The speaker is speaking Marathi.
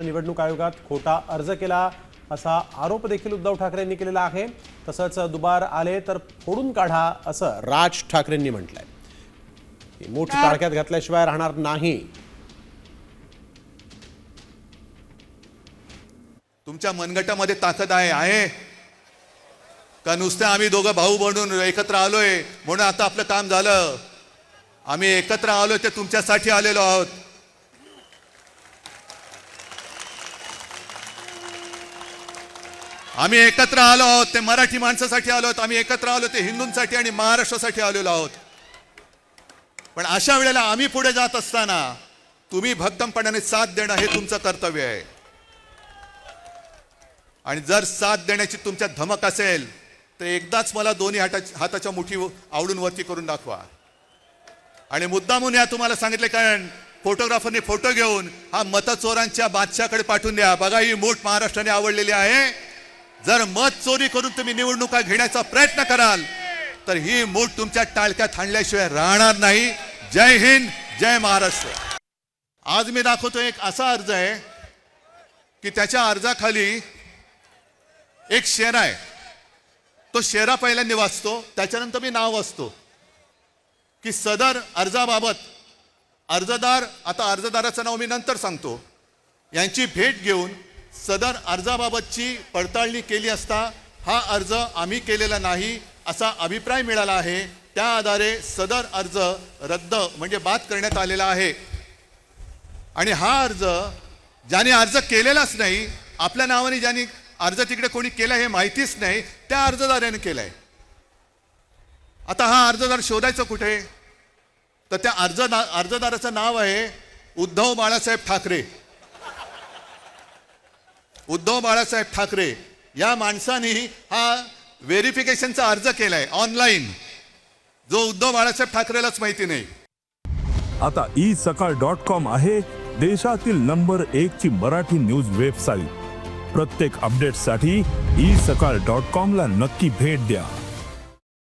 निवडणूक आयोगात खोटा अर्ज केला असा आरोप देखील उद्धव ठाकरेंनी केलेला आहे. तसंच दुबार आले तर फोडून काढा असं राज ठाकरेंनी म्हटलंय. ही मूठ टाळक्यात घातल्याशिवाय राहणार नाही. तुमच्या मनगटामध्ये ताकद आहे आहे. का नुसतं आम्ही दोघं भाऊ बनून एकत्र आलोय? म्हणून आता आपलं काम झालं. आम्ही एकत्र आलोय ते तुमच्यासाठी आलेलो आहोत. आम्ही एकत्र आलो आहोत ते मराठी माणसासाठी आलो आहोत आम्ही एकत्र आलो ते हिंदूंसाठी आणि महाराष्ट्रासाठी आलेलो आहोत. पण अशा वेळेला आम्ही पुढे जात असताना तुम्ही भक्कमपणाने साथ देणं हे तुमचं कर्तव्य आहे. आणि जर साथ देण्याची तुमच्या धमक असेल तर एकदाच मला दोन्ही हाता हाताच्या मुठी आवडून वरती करून दाखवा. आणि मुद्दामून या तुम्हाला सांगितले कारण फोटोग्राफरने फोटो घेऊन हा मतचोरांच्या बादशाकडे पाठवून द्या. बघा ही मूठ महाराष्ट्राने आवडलेली आहे. जर मत चोरी करून तुम्ही निवडणुका घेण्याचा प्रयत्न कराल तर ही मूठ तुमच्या टाळक्यात हाणल्याशिवाय राहणार नाही. जय हिंद जय महाराष्ट्र. आज मी दाखवतो एक असा अर्ज आहे की त्याच्या अर्जाखाली एक शेरा आहे. तो शेरा पहिल्यांदा वाचतो त्याच्यानंतर मी नाव वाचतो. की सदर अर्जाबाबत अर्जदार आता अर्जदाराचं नाव मी नंतर सांगतो. यांची भेट घेऊन सदर अर्जाबाबतची पडताळणी केली असता हा अर्ज आम्ही केलेला नाही असा अभिप्राय मिळाला आहे. त्या आधारे सदर अर्ज रद्द म्हणजे बाद करण्यात आलेला आहे. आणि हा अर्ज ज्याने अर्ज केलेलाच नाही आपल्या नावाने ज्याने अर्ज तिकडे कोणी केला हे माहितीच नाही त्या अर्जदाराने केलाय. आता हा अर्जदार शोधायचं कुठे? तर त्या अर्जदार अर्जदाराचं नाव आहे उद्धव बाळासाहेब ठाकरे. उद्धव बाळासाहेब ठाकरे या माणसाने हा व्हेरिफिकेशनचा अर्ज केलाय ऑनलाईन. जो उद्धव बाळासाहेब ठाकरेलाच माहिती नाही. आता ई सकाळ डॉट कॉम आहे देशातील नंबर एक ची मराठी न्यूज वेबसाईट. प्रत्येक अपडेटसाठी ई सकाळ डॉट कॉम ला नक्की भेट द्या.